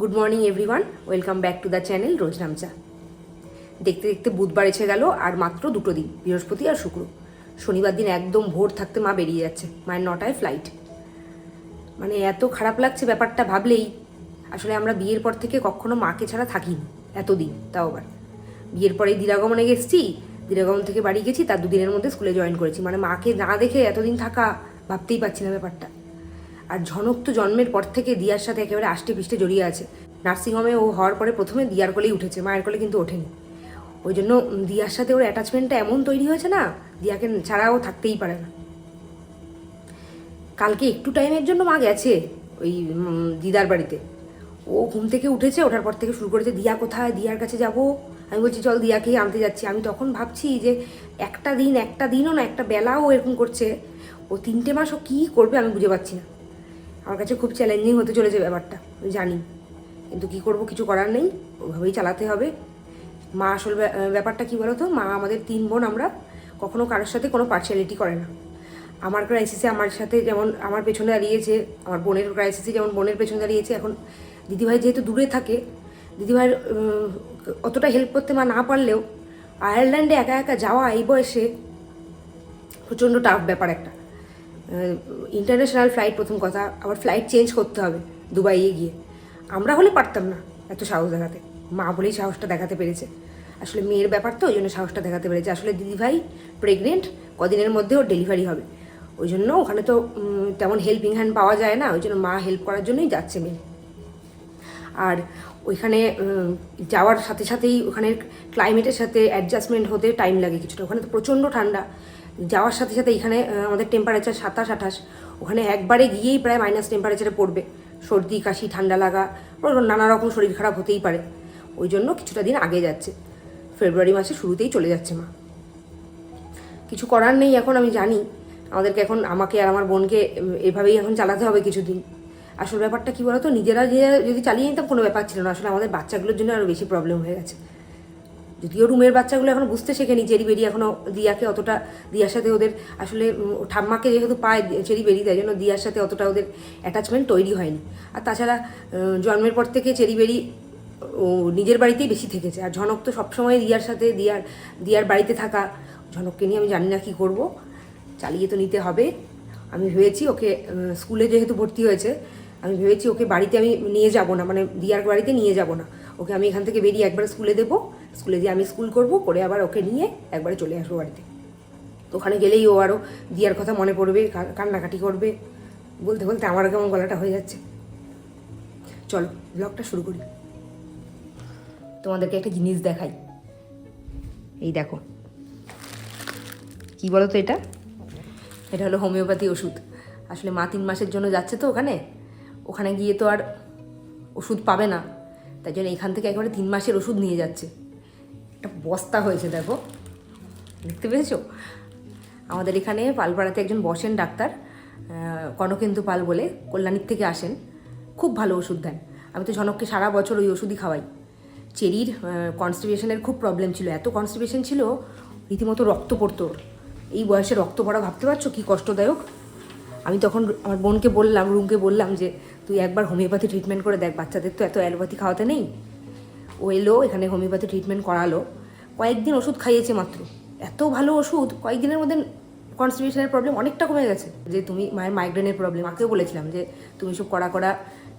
Good morning everyone welcome back to the channel রোজ নামচা দেখতে দেখতে বুধবার এসে গেল, আর মাত্র দুটো দিন, বৃহস্পতি আর শুক্র। শনিবার দিন একদম ভোর থাকতে মা বেরিয়ে যাচ্ছে, মায়ের নটায় ফ্লাইট মানে এত খারাপ লাগছে ব্যাপারটা ভাবলেই, আসলে আমরা বিয়ের পর থেকে কখনো মাকে ছাড়া থাকিনি, এতদিন, তাও আবার। বিয়ের পরেই দিরাগমনে গেছি দিরাগমন থেকে বাড়ি গেছি, তার দুদিনের মধ্যে স্কুলে জয়েন করেছি। মানে মাকে না দেখে এতদিন থাকা, ভাবতেই পারছি না ব্যাপারটা। আর ঝনক তো জন্মের পর থেকে দিয়ার সাথে একেবারে আষ্টে পিষ্টে জড়িয়ে আছে। নার্সিংহোমে ও হওয়ার পরে প্রথমে দিয়ার কোলেই উঠেছে, মায়ের কোলে কিন্তু ওঠেনি। ওই জন্য দিয়ার সাথে ওর অ্যাটাচমেন্টটা এমন তৈরি হয়েছে না, দিয়াকে ছাড়াও থাকতেই পারে না। কালকে একটু টাইমের জন্য মা গেছে ওই দিদার বাড়িতে। ও ঘুম থেকে উঠেছে, ওঠার পর থেকে শুরু করেছে, দিয়া কোথায়? দিয়ার কাছে যাব? আমি বলছি, চল দিয়াকেই আনতে যাচ্ছি। আমি তখন ভাবছি যে একটা দিন, একটা দিনও না, একটা বেলাও এরকম করছে। ও তিনটে মাস ও কী করবে আমি বুঝে পাচ্ছি না। আমার কাছে খুব চ্যালেঞ্জিং হতে চলেছে ব্যাপারটা, আমি জানি। কিন্তু কি করব, কিছু করার নেই, ওভাবেই চালাতে হবে। মা আসল ব্যা- ব্যাপারটা কি বলতো? মা আমাদের তিন বোন, আমরা কখনো কারোর সাথে কোনো পার্সিয়ালিটি করে না। আমার ক্রাইসিসে আমার সাথে যেমন, আমার পেছনে দাঁড়িয়েছে, আমার বোনের ক্রাইসিসে যেমন বোনের পেছনে দাঁড়িয়েছে, এখন দিদিভাই যেহেতু দূরে থাকে, দিদিভাইয়ের অতটা হেল্প করতে মা না পারলেও আয়ারল্যান্ডে একা একা যাওয়া, এই বয়সে প্রচণ্ড টাফ ব্যাপার একটা। ইন্টারন্যাশনাল ফ্লাইট প্রথম কথা, আবার ফ্লাইট চেঞ্জ করতে হবে, দুবাইয়ে গিয়ে। আমরা হলে পারতাম না এত সাহস দেখাতে। মা বলেই সাহসটা দেখাতে পেরেছে। আসলে মেয়ের ব্যাপার তো, ওই জন্য সাহসটা দেখাতে পেরেছে। আসলে দিদিভাই প্রেগনেন্ট কদিনের মধ্যে ওর ডেলিভারি হবে। ওই জন্য ওখানে তো তেমন হেল্পিং হ্যান্ড পাওয়া যায় না, ওই জন্য মা হেল্প করার জন্যই যাচ্ছে মেয়ে আর ওইখানে যাওয়ার সাথে সাথেই ওখানের ক্লাইমেটের সাথে অ্যাডজাস্টমেন্ট হতে টাইম লাগে কিছুটা। ওখানে তো প্রচণ্ড ঠান্ডা। যাওয়ার সাথে সাথে এখানে আমাদের টেম্পারেচার সাতাশ, আঠাশ। ওখানে একবারে গিয়েই প্রায় মাইনাস টেম্পারেচারে পড়বে। সর্দি, কাশি, ঠান্ডা লাগা নানা রকম শরীর খারাপ হতেই পারে। ওই জন্য কিছুটা দিন আগে যাচ্ছে। ফেব্রুয়ারি মাসে শুরুতেই চলে যাচ্ছে মা। কিছু করার নেই এখন, আমি জানি। আমাদেরকে এখন, আমাকে আর আমার বোনকে এভাবেই এখন চালাতে হবে কিছুদিন। আসল ব্যাপারটা কি বলতো? নিজেরা যে, যদি চালিয়ে নিতাম কোনো ব্যাপার ছিল না। আসলে আমাদের বাচ্চাগুলোর জন্য আরও বেশি প্রবলেম হয়ে গেছে। যদিও রুমের বাচ্চাগুলো এখন বুঝতে শেখেনি চেরি বেরি এখনও দিয়াকে অতটা, দিয়ার সাথে ওদের আসলে ঠাম্মাকে যেহেতু পায় চেরি বেরি, তাই জন্য দিয়ার সাথে অতটা ওদের অ্যাটাচমেন্ট তৈরি হয়নি। আর তাছাড়া জন্মের পর থেকে চেরি বেরি, ও, নিজের বাড়িতেই বেশি থেকেছে। আর ঝনক তো সবসময় দিয়ার সাথে, দিয়ার দিয়ার বাড়িতে থাকা। ঝনককে নিয়ে আমি জানি না কী করব। চালিয়ে তো নিতে হবে। আমি ভেবেছি ওকে স্কুলে যেহেতু ভর্তি হয়েছে, আমি ভেবেছি ওকে বাড়িতে আমি নিয়ে যাব না। মানে দিয়ার বাড়িতে নিয়ে যাব না। ওকে আমি এখান থেকে বেরিয়ে একবার স্কুলে দেবো। স্কুলে দিয়ে আমি স্কুল করব, করে আবার ওকে নিয়ে একবারে চলে আসব বাড়িতে। তো ওখানে গেলেই ও আরও দিয়ার কথা মনে পড়বে কান্নাকাটি করবে, বলতে বলতে আমার কেমন গলাটা হয়ে যাচ্ছে। চলো ব্লগটা শুরু করি। তোমাদেরকে একটা জিনিস দেখাই। এই দেখো। কি বলো তো এটা? এটা হলো হোমিওপ্যাথি ওষুধ। আসলে মা তিন মাসের জন্য যাচ্ছে তো ওখানে। ওখানে গিয়ে তো আর ওষুধ পাবে না। তাই জন্য এখান থেকে একেবারে তিন মাসের ওষুধ নিয়ে যাচ্ছে। একটা বস্তা হয়েছে, দেখো। দেখতে পেয়েছ? আমাদের এখানে পালপাড়াতে একজন বসেন ডাক্তার কনকেন্দু পাল বলে, কল্যাণীর থেকে আসেন। খুব ভালো ওষুধ দেন। আমি তো ঝনককে সারা বছর ওই ওষুধই খাওয়াই। চেরির কনস্টিপেশনের খুব প্রবলেম ছিল। এত কনস্টিপেশন ছিল, রীতিমতো রক্ত পড়তো। এই বয়সে রক্ত পড়া ভাবতে পারছ? কী কষ্টদায়ক। আমি তখন আমার বোনকে বললাম, রুমকে বললাম যে, তুই একবার হোমিওপ্যাথি ট্রিটমেন্ট করে দেখ, বাচ্চাদের তো এত অ্যালোপ্যাথি খাওয়াতে নেই। ও এলো এখানে হোমিওপ্যাথি ট্রিটমেন্ট করালো। কয়েকদিন ওষুধ খাইয়েছে মাত্র। এত ভালো ওষুধ, কয়েকদিনের মধ্যে কনস্টিপেশনের প্রবলেম অনেকটা কমে গেছে। যে তুমি মায়ের মাইগ্রেনের প্রবলেম মাকেও বলেছিলাম যে তুমি সব কড়া কড়া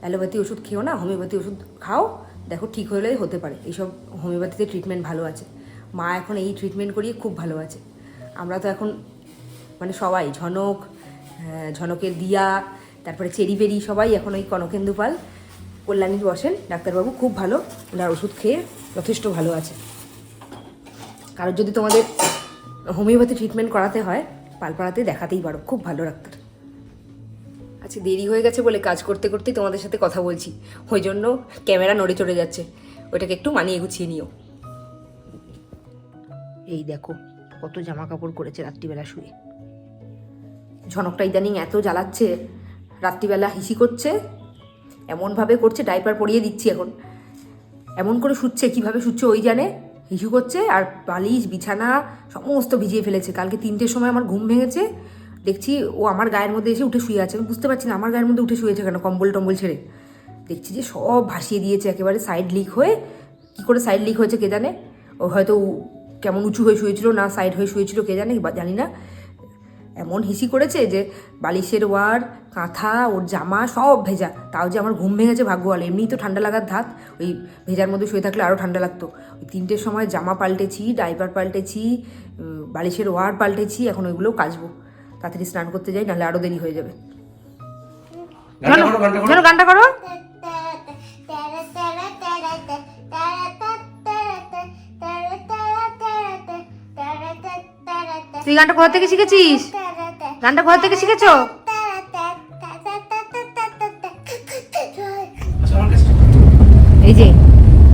অ্যালোপ্যাথি ওষুধ খেও না, হোমিওপ্যাথি ওষুধ খাও, দেখো ঠিক হলে হতে পারে। এইসব হোমিওপ্যাথিতে ট্রিটমেন্ট ভালো আছে। মা এখন এই ট্রিটমেন্ট করিয়ে খুব ভালো আছে। আমরা তো এখন মানে সবাই, ঝনক ঝনকের দিয়া, তারপরে চেরি বেরি, সবাই এখন ওই কনকেন্দু পাল কল্যাণীর বসেন, ডাক্তারবাবু খুব ভালো, ওনার ওষুধ খেয়ে যথেষ্ট ভালো আছে। কারোর যদি তোমাদের হোমিওপ্যাথি ট্রিটমেন্ট করাতে হয়, পালপাড়াতে দেখাতেই পারো, খুব ভালো ডাক্তার। আচ্ছা দেরি হয়ে গেছে বলে কাজ করতে করতেই তোমাদের সাথে কথা বলছি। ওই জন্য ক্যামেরা নড়ে চড়ে যাচ্ছে, ওটাকে একটু মানিয়ে গুছিয়ে নিও। এই দেখো, কত জামা কাপড় করেছে রাত্রিবেলা শুয়ে। ঝনকটা ইদানিং এত জ্বালাচ্ছে, রাত্রিবেলা হিসি করছে এমনভাবে করছে ডাইপার পরিয়ে দিচ্ছি এখন। এমন করে শুচ্ছে, কীভাবে শুচ্ছে ওই জানে? হিসু করছে আর বালিশ, বিছানা, সমস্ত ভিজিয়ে ফেলেছে। কালকে তিনটের সময় আমার ঘুম ভেঙেছে। দেখছি ও আমার গায়ের মধ্যে এসে উঠে শুয়ে আছে। আমি বুঝতে পারছি না, আমার গায়ের মধ্যে উঠে শুয়েছে কেন কম্বল টম্বল ছেড়ে। দেখছি যে সব ভাসিয়ে দিয়েছে, একেবারে সাইড লিক হয়ে। কি করে সাইড লিক হয়েছে কে জানে? ও হয়তো কেমন উঁচু হয়ে শুয়েছিল না সাইড হয়ে শুয়েছিল কে জানে জানি না। এমন হিসি করেছে যে বালিশের ওয়ার, কাঁথা, ওর জামা সব ভেজা। তাও যে আমার ঘুম ভেঙেছে ভাগ্য ভালো এমনিই তো ঠান্ডা লাগার ধাত। ওই ভেজার মধ্যে শুয়ে থাকলে আরও ঠান্ডা লাগতো। ওই তিনটের সময় জামা পাল্টেছি, ডাইপার পাল্টেছি বালিশের ওয়ার পাল্টেছি, এখন ওইগুলোও কাচবো। তাড়াতাড়ি স্নান করতে যাই, নাহলে আরও দেরি হয়ে যাবে। গানটা করো। তুই গানটা কোথা থেকে শিখেছিস? গানটা কোথা থেকে শিখেছো? এই যে,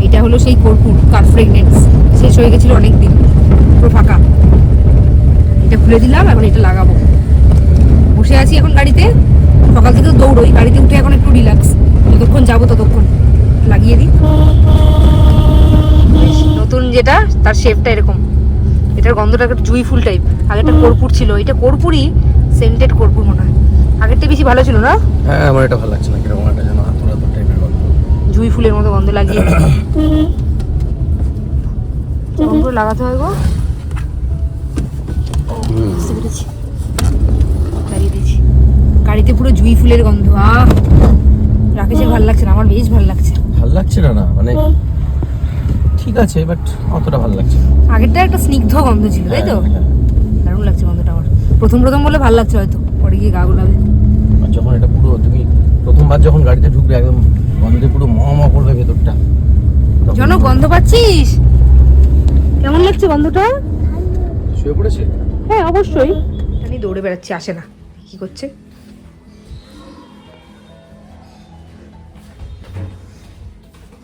এটা হলো সেই কর্পূর, কার ফ্রেগনেন্স শেষ হয়ে গেছিল অনেক দিন পুরো ফাঁকা। এটা খুলে দিলাম, এখন এটা লাগাবো। বসে আছি এখন গাড়িতে, সকাল থেকে দৌড়োই, গাড়িতে উঠে এখন একটু রিল্যাক্স যতক্ষণ যাব ততক্ষণ লাগিয়ে দিই। নতুন যেটা, তার শেপটা এরকম। এটার গন্ধটা একটু জুই ফুল টাইপ আগেটা কর্পূর ছিল। এটা কর্পূরই সেন্টেড কর্পূর মনে হয়। আগেরটা বেশি ভালো ছিল না? হ্যাঁ আমার এটা ভালো লাগছে না কীরকম একটা যেন হাতুর হাতুর টাইপের গল্প জুই ফুলের মতো গন্ধ লাগিয়ে। কেমন করে লাগাতে হয় গো। বুঝতে পেরেছি। দিয়েছি গাড়িতে পুরো জুই ফুলের গন্ধ আহ! রাকেশের ভালো লাগছে না আমার বেশ ভালো লাগছে। ভালো লাগছে না না? মানে ঠিক আছে বাট অতটা ভালো লাগছে। আগেরটা একটা স্নিগ্ধ গন্ধ ছিল তাই তো? হ্যাঁ, হ্যাঁ। দারুণ লাগছে গন্ধটা আমার। প্রথম প্রথম বলে ভালো লাগছে হয়তো পরে গিয়ে গা গোলাবে। যখন এটা পুরো তুমি প্রথমবার যখন গাড়িতে ঢুকবে একদম গন্ধে পুরো ম ম করবে ভেতরটা জন গন্ধ পাচ্ছিস? কেমন লাগছে গন্ধটা? শুয়ে পড়েছে? হ্যাঁ অবশ্যই। আমি দৌড়ে বেড়াচ্ছি আসে না। কি করছে?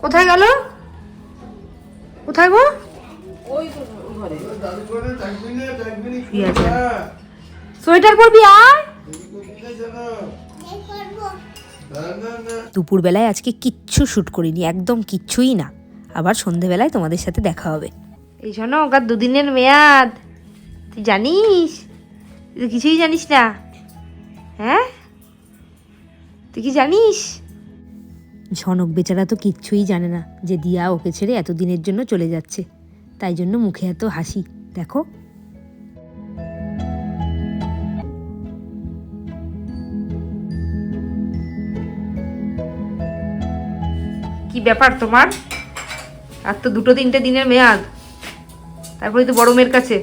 কোথায় গেল? কোথায় গো? শুয়ে আছে। সোয়েটার পরবি আয় দুপুরবেলায় আজকে কিচ্ছু শ্যুট করিনি একদম কিচ্ছুই না। আবার সন্ধেবেলায় তোমাদের সাথে দেখা হবে। এই শোনো ওকার দুদিনের মেয়াদ। তুই জানিস? তুই তো কিছুই জানিস না। হ্যাঁ? তুই কি জানিস? ঝনক বেচারা তো কিচ্ছুই জানে না যে দিয়া ওকে ছেড়ে এতদিনের জন্য চলে যাচ্ছে। তাই জন্য মুখে এত হাসি দেখো। কি ব্যাপার তোমার? আর তো দুটো তিনটে দিনের মেয়াদ। তারপরে তো বড় মেয়ের কাছে।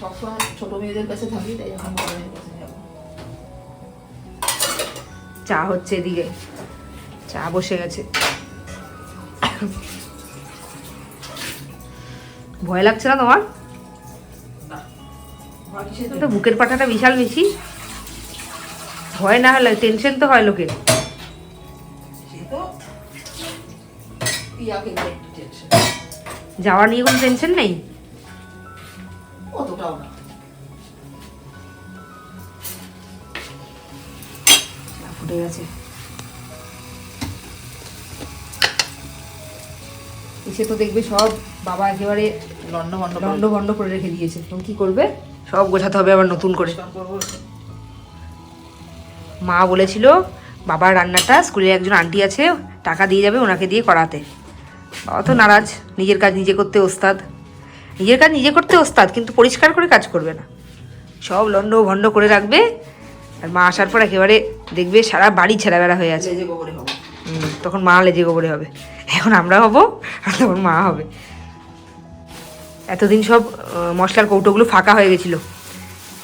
সবসময় ছোট মেয়েদের কাছে থাকি তাই এখন বড় মেয়েদের কাছে চা হচ্ছে এদিকে। চা বসে গেছে। ভয় লাগছে না তোমার? তো বুকের পাটাটা বিশাল বেশি। ভয় না হলে টেনশন তো হয় লোকের। যাওয়া নিয়ে কোনো টেনশন নেই? অতটাও না। ফুটে গেছে। এসে তো দেখবে সব বাবা একেবারে লন্ড ভন্ড লন্ড ভন্ড করে রেখে দিয়েছে। তখন কি করবে? সব গোছাতে হবে আবার নতুন করে। মা বলেছিল বাবার রান্নাটা স্কুলের একজন আন্টি আছে টাকা দিয়ে যাবে ওনাকে দিয়ে করাতে। বাবা তো নারাজ নিজের কাজ নিজে করতে ওস্তাদ। নিজের কাজ নিজে করতে ওস্তাদ কিন্তু পরিষ্কার করে কাজ করবে না। সব লন্ড ভন্ড করে রাখবে আর মা আসার পর একেবারে দেখবে সারা বাড়ি ছেঁড়া বেড়া হয়ে আছে লেজে গোবরে হব হুম, তখন মা লেজে গোবরে হবে। এখন আমরা হব আর তখন মা হবে। এতদিন সব মশলার কৌটোগুলো ফাঁকা হয়ে গেছিল।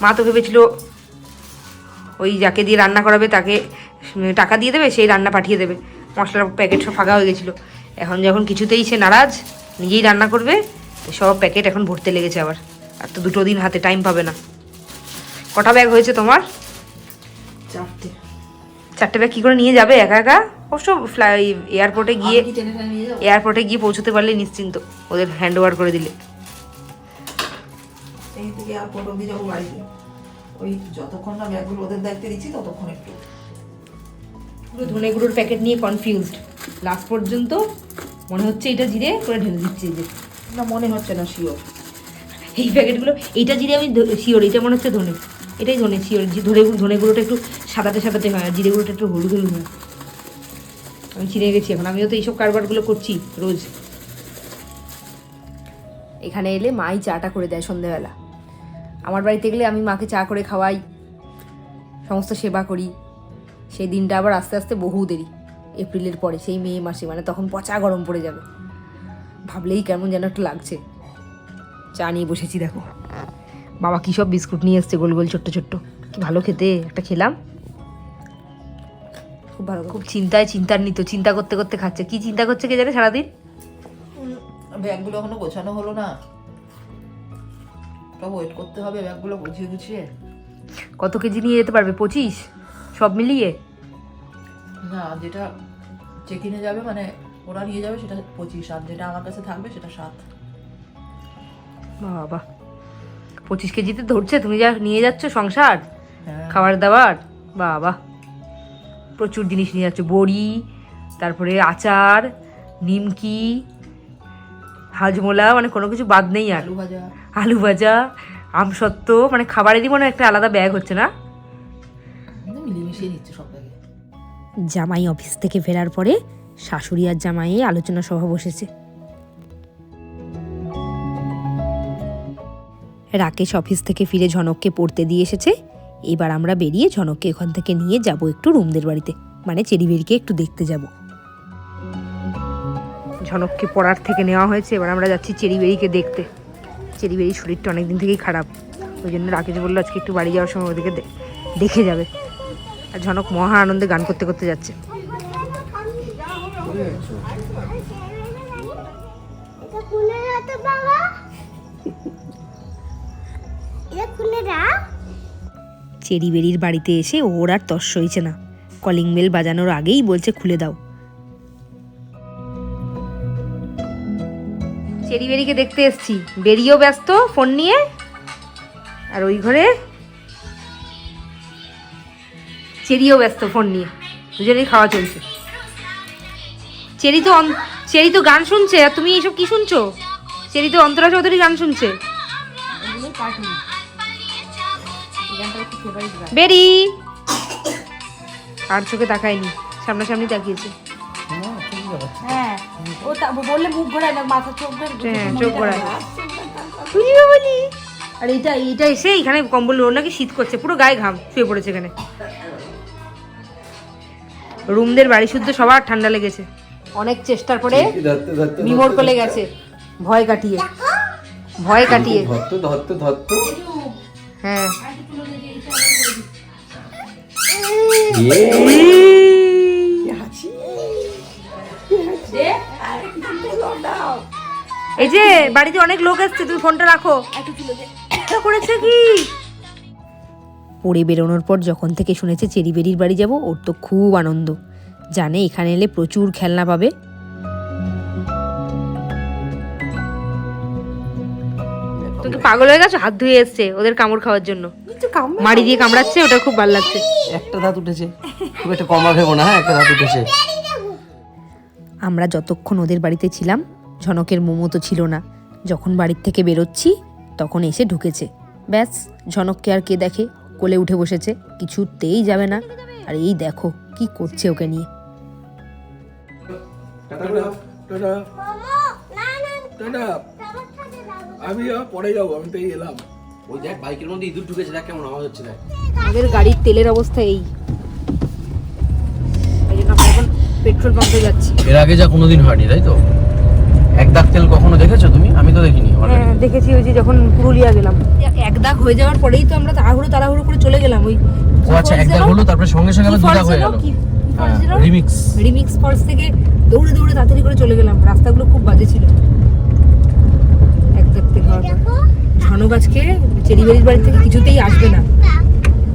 মা তো ভেবেছিল ওই যাকে দিয়ে রান্না করাবে তাকে টাকা দিয়ে দেবে সেই রান্না পাঠিয়ে দেবে। মশলার প্যাকেট সব ফাঁকা হয়ে গেছিল। এখন যখন কিছুতেই সে নারাজ নিজেই রান্না করবে সব প্যাকেট এখন ভরতে লেগেছে আবার। আর তো দুটো দিন হাতে টাইম পাবে না। কটা ব্যাগ হয়েছে তোমার? চারটে। চারটে ব্যাগ কী করে নিয়ে যাবে একা একা? অবশ্য ফ্লাই এয়ারপোর্টে গিয়ে এয়ারপোর্টে গিয়ে পৌঁছতে পারলে নিশ্চিন্ত। ওদের হ্যান্ড ওভার করে দিলে। থেকে যাব বাড়িতে। ওই যতক্ষণ না ব্যাগগুলো ওদের দায়িত্বে দিচ্ছি ততক্ষণ একটু। পুরো ধনে গুঁড়োর প্যাকেট নিয়ে কনফিউজড লাস্ট পর্যন্ত মনে হচ্ছে এটা জিরে করে ঢেলে দিচ্ছি এই যে। না মনে হচ্ছে না শিওর এই প্যাকেটগুলো এইটা জিরে আমি শিওর এটা মনে হচ্ছে ধনে। এটাই ধনে শিওর ধনে ধনে গুঁড়োটা একটু সাদাটে সাদাটে হয় আর জিরে গুঁড়োটা একটু হলুদ হলুদ হয়। আমি চিনে গেছি এখন। আমিও তো এইসব কারবারগুলো করছি রোজ। এখানে এলে মাই চাটা করে দেয় সন্ধেবেলা। আমার বাড়িতে গেলে আমি মাকে চা করে খাওয়াই, সমস্ত সেবা করি। সেই দিনটা আবার আস্তে আস্তে বহু দেরি, এপ্রিলের পরে, সেই মে মাসে মানে তখন পচা গরম পড়ে যাবে। ভাবলেই কেমন যেন একটা লাগছে। চা নিয়ে বসেছি, দেখো। বাবা কী সব বিস্কুট নিয়ে এসছে, গোল গোল, ছোট্ট ছোট্ট। কি ভালো খেতে, একটা খেলাম। খুব ভালো খুব চিন্তায় চিন্তার নিত চিন্তা করতে করতে খাচ্ছে। কি চিন্তা করছে কে জানে সারাদিন? ব্যাগগুলো এখনও গোছানো হলো না। সব ওয়েট করতে হবে ব্যাগগুলো গুছিয়ে গুছিয়ে। কত কেজি নিয়ে যেতে পারবে? পঁচিশ? সব মিলিয়ে? না যেটা চেক ইনে যাবে মানে ওরা নিয়ে যাবে সেটা পঁচিশ আর যেটা আমার কাছে থাকবে সেটা সাত। বাবা। পঁচিশ কেজিতে ধরছে তুমি যা নিয়ে যাচ্ছ সংসার হ্যাঁ। খাবার দাবার বাবা। প্রচুর জিনিস নিয়ে যাচ্ছে। বড়ি তারপরে আচার নিমকি হাজমোলা মানে কোনো কিছু বাদ নেই আর। আলু ভাজা। আলু ভাজা আমসত্ত্ব মানে খাবারেরই মনে একটা আলাদা ব্যাগ হচ্ছে না? সব জামাই অফিস থেকে ফেরার পরে শাশুড়ি আর জামাই আলোচনা সভা বসেছে। রাকেশ অফিস থেকে ফিরে ঝনককে পড়তে দিয়ে এসেছে। এবার আমরা বেরিয়ে ঝনককে ওখান থেকে নিয়ে যাব একটু রুমদের বাড়িতে। মানে চেরিবেরিকে একটু দেখতে যাব। ঝনককে পড়ার থেকে নেওয়া হয়েছে এবার আমরা যাচ্ছি চেরিবেরিকে দেখতে। চেরিবেরির শরীরটা অনেক দিন থেকেই খারাপ। ওই জন্য রাকেশ বলল আজকে একটু বাড়ি যাওয়ার সময় ওদেরকে দেখে যাবে। আর ঝনক মহা আনন্দে গান করতে করতে যাচ্ছে। এটা খুলে দাও তো বাবা এটা খুলে দাও চেরি বেরির বাড়িতে এসে ওর আর তস সইছে না। কলিং বেল বাজানোর আগেই বলছে, খুলে দাও। চেরি বেরিকে দেখতে এসছি। বেরিয়েও ব্যস্ত, ফোন নিয়ে। আর ওই ঘরে? চেরিও ব্যস্ত, ফোন নিয়ে। দুজনেই খাওয়া চলছে। চেরি তো চেরি তো গান শুনছে। আর তুমি এইসব কি শুনছো? চেরি তো অন্তরা চৌধুরী গান শুনছে। বেরি। আর চোখে তাকায়নি সামনাসামনি তাকিয়েছে। হ্যাঁ ও বললে মুখ ঘোরায় না মাথা চোখ হ্যাঁ চোখ গড়ায় বলি আর এইটা এইটা এসে এখানে কম্বল ওর নাকি শীত করছে পুরো গায়ে ঘাম শুয়ে পড়েছে এখানে। রুমদের বাড়ি শুদ্ধ সবার ঠান্ডা লেগেছে। অনেক চেষ্টার পরে মিমোর কোলে গেছে। ভয় কাটিয়ে। ভয় কাটিয়ে। ধরতে ধরতে ধরতে। হ্যাঁ। এই যে, বাড়িতে অনেক লোক এসছে, তুমি ফোনটা রাখো। করেছে কি? পড়ে বেরোনোর পর যখন থেকে শুনেছে চেরিবেরির বাড়ি যাব, ওর তো খুব আনন্দ। জানে এখানে এলে প্রচুর খেলনা পাবে। তুমি পাগল হয়ে গেছো হাত ধুয়ে এসছে ওদের কামড় খাওয়ার জন্য। মাড়ি দিয়ে কামড়াচ্ছে ওটা খুব ভালো লাগছে। একটা দাঁত উঠেছে। খুব একটা কমা ভেবো না হ্যাঁ একটা দাঁত উঠেছে। আমরা যতক্ষণ ওদের বাড়িতে ছিলাম ঝনকের মোমো তো ছিল না। যখন বাড়ির থেকে বেরোচ্ছি তখন এসে ঢুকেছে। ব্যাস ঝনককে আর কে দেখে? কোলে উঠে বসেছে। কিছুতেই যাবে না। আর এই দেখো কি করছে ওকে নিয়ে। আমি পরে যাব আমি তো এলাম। ওই দেখ বাইকের মধ্যে ইঁদুর ঢুকেছে দেখ কেমন আওয়াজ হচ্ছে দেখ। আমাদের গাড়ির তেলের অবস্থা এই। পেট্রোল পাম্পে যাচ্ছি। এর আগে যা কোনোদিন হয়নি তাই তো? এক দাগ তেল কখনো দেখেছ তুমি? আমি তো দেখিনি হ্যাঁ দেখেছি ওই যে যখন পুরুলিয়া গেলাম। এক দাগ হয়ে যাওয়ার পরেই তো আমরা তাড়াহুড়ো তাড়াহুড়ো করে চলে গেলাম ওই ও আচ্ছা এক দাগ হলো তারপরে সঙ্গে সঙ্গে আবার দু দাগ হয়ে গেল। রিমিক্স রিমিক্স ফলস থেকে দৌড়ে দৌড়ে তাড়াতাড়ি করে চলে গেলাম। রাস্তাগুলো খুব বাজে ছিল। এক দাগ থেকে হওয়ার পর। ঝনক আজকে চেরিবাড়ির বাড়ি থেকে কিছুতেই আসবে না।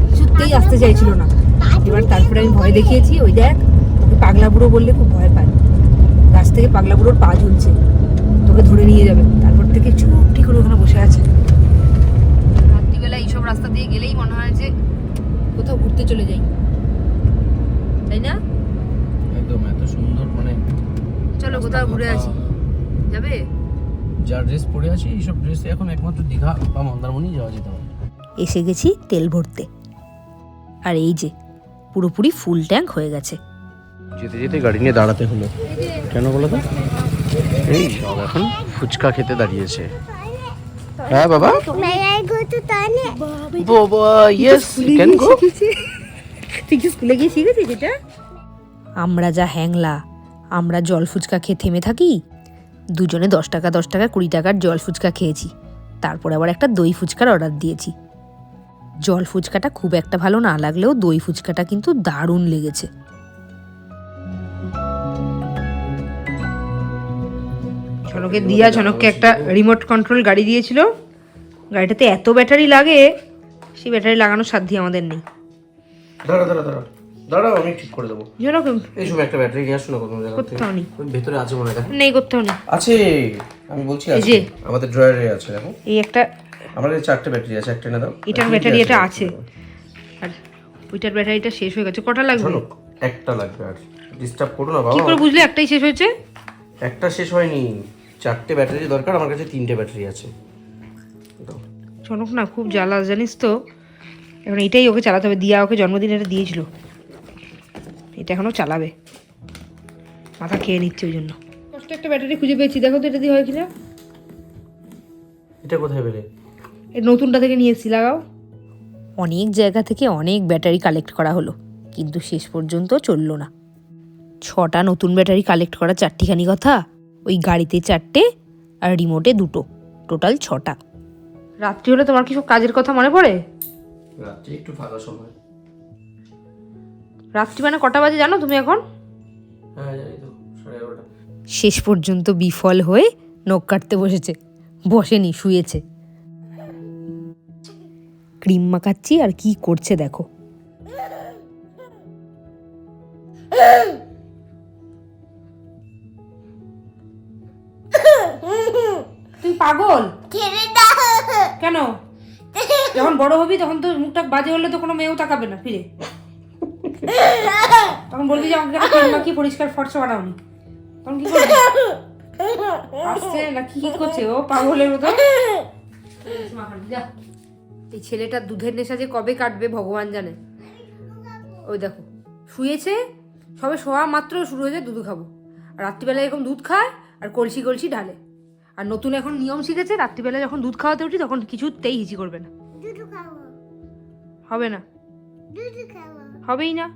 কিছুতেই আসতে চাইছিল না। এবার তারপরে আমি ভয় দেখিয়েছি ওই দেখ ওকে পাগলা বুড়ো বললে খুব ভয় পায়। গাছ থেকে পাগলা বুড়োর পা ঝুলছে। তোকে ধরে নিয়ে যাবে। তারপর থেকে চুপটি করে ওখানে বসে আছে। রাত্রিবেলা এইসব রাস্তা দিয়ে গেলেই মনে হয় যে কোথাও ঘুরতে চলে যাই। তাই না? একদম এত সুন্দর মানে চলো কোথাও ঘুরে আসি। যাবে? যা ড্রেস পরে আছি এইসব ড্রেস এখন একমাত্র দীঘা বা মন্দারমণি যাওয়া যেতে পারে। এসে গেছি তেল ভরতে। আর এই যে পুরোপুরি ফুল ট্যাঙ্ক হয়ে গেছে। যেতে যেতে গাড়ি নিয়ে দাঁড়াতে হলো। কেন বলো তো? এই সব এখন ফুচকা খেতে দাঁড়িয়েছে। হ্যাঁ বাবা? বাবা ইয়েস ক্যান গো তুই কি স্কুলে গিয়ে শিখেছিস এটা? আমরা যা হ্যাংলা আমরা জল ফুচকা খেয়ে থেমে থাকি? দুজনে দশ টাকা দশ টাকা কুড়ি টাকার জল ফুচকা খেয়েছি। তারপর আবার একটা দই ফুচকার অর্ডার দিয়েছি। জল ফুচকাটা খুব একটা ভালো না লাগলেও দই ফুচকাটা কিন্তু দারুণ লেগেছে। ছনকে দিয়া ছনককে একটা রিমোট কন্ট্রোল গাড়ি দিয়েছিল। গাড়িটাতে এত ব্যাটারি লাগে সেই ব্যাটারি লাগানোর সাধ্য আমাদের নেই। দাঁড়া দাঁড়া দাঁড়া দাঁড়াও আমি ঠিক করে দেবো। জনক এই সময় একটা ব্যাটারি নিয়ে আসো না কোনো জায়গা কোথাও নেই ভেতরে আছে মনে হয় নেই করতেও নেই আছে আমি বলছি আছে। আমাদের ড্রয়ারে আছে দেখো। এই একটা কাছে চারটে ব্যাটারি আছে একটা না দাও। এটার ব্যাটারি এটা আছে। আর ওইটার ব্যাটারিটা শেষ হয়ে গেছে। কটা লাগবে? শোনো একটা লাগবে আর। ডিস্টার্ব করো না কি করে বুঝলে একটাই শেষ হয়েছে? একটা শেষ হয়নি। চারটে ব্যাটারি দরকার আমার কাছে তিনটে ব্যাটারি আছে। জনক না খুব জ্বালা জানিস তো? এখন এটাই ওকে চালাতে হবে। দিয়া ওকে জন্মদিন এটা দিয়েছিল। এটা এখনও চালাবে। মাথা খেয়ে নিচ্ছে ওই জন্য। কষ্ট একটা ব্যাটারি খুঁজে পেয়েছি। দেখো তো এটা দিয়ে হয় কিনা। এটা কোথায় পেলে? এর নতুনটা থেকে নিয়ে এসেছি লাগাও। অনেক জায়গা থেকে অনেক ব্যাটারি কালেক্ট করা হলো কিন্তু শেষ পর্যন্ত চলল না। ছটা নতুন ব্যাটারি কালেক্ট করা চারটিখানি কথা ওই গাড়িতে চারটে আর রিমোটে দুটো টোটাল ছটা। রাত্রি হলে তোমার কিছু কাজের কথা মনে পড়ে? রাত্রে একটু ফাঁকা সময়। রাত্রি মানে কটা বাজে জানো তুমি এখন? হ্যাঁ শেষ পর্যন্ত বিফল হয়ে নখ কাটতে বসেছে বসেনি শুয়েছে। ক্রিম মাখাচ্ছি আর কি করছে দেখো। তুই পাগল? কেন? যখন বড় হবি তখন তো মুখটা বাজে হলে তো কোনো মেয়েও তাকাবে না ফিরে। তখন বলবি যে আমাকে একটা পরিষ্কার ফর্সা বানাওনি। তখন কি করবি? আসছে না কি কি করছে ও? পাগলের মতো। এই ছেলেটার দুধের নেশা যে কবে কাটবে ভগবান জানে। ওই দেখো শুয়েছে সবে শোয়া মাত্র শুরু হয়ে যায় দুধ খাব। আর রাত্রিবেলায় এরকম দুধ খায় আর কলসি কলসি ঢালে। আর নতুন এখন নিয়ম শিখেছে রাত্রিবেলা যখন দুধ খাওয়াতে উঠি তখন কিছুতেই হিচি করবে না। হবে না। দুধ খাব হবেই না?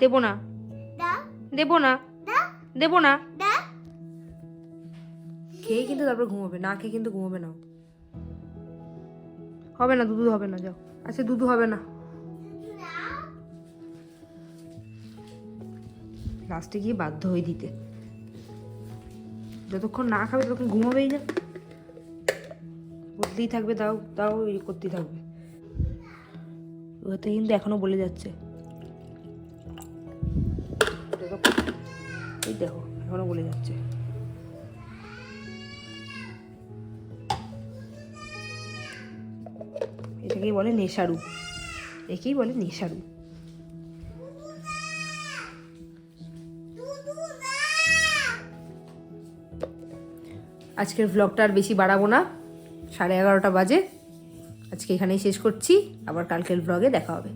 দেবো না। দেবো না। দেবো না। খেয়ে কিন্তু তারপর ঘুমোবে না খেয়ে কিন্তু ঘুমোবে না হবে না দুধু হবে না যাও। আচ্ছা দুধু হবে না। লাস্টে গিয়ে বাধ্য হয়ে দিতে। যতক্ষণ না খাবে ততক্ষণ ঘুমাবেই না। বলতেই থাকবে তাও তাও এই করতেই থাকবে। ওতে কিন্তু এখনও বলে যাচ্ছে। এই দেখো, এখনও বলে যাচ্ছে। এটাকেই বলে নেশারু। একেই বলে নেশারু। আজকের ভ্লগটা আর বেশি বাড়াবো না। সাড়ে এগারোটা বাজে। আজকে এখানেই শেষ করছি। আবার কালকের ব্লগে দেখা হবে।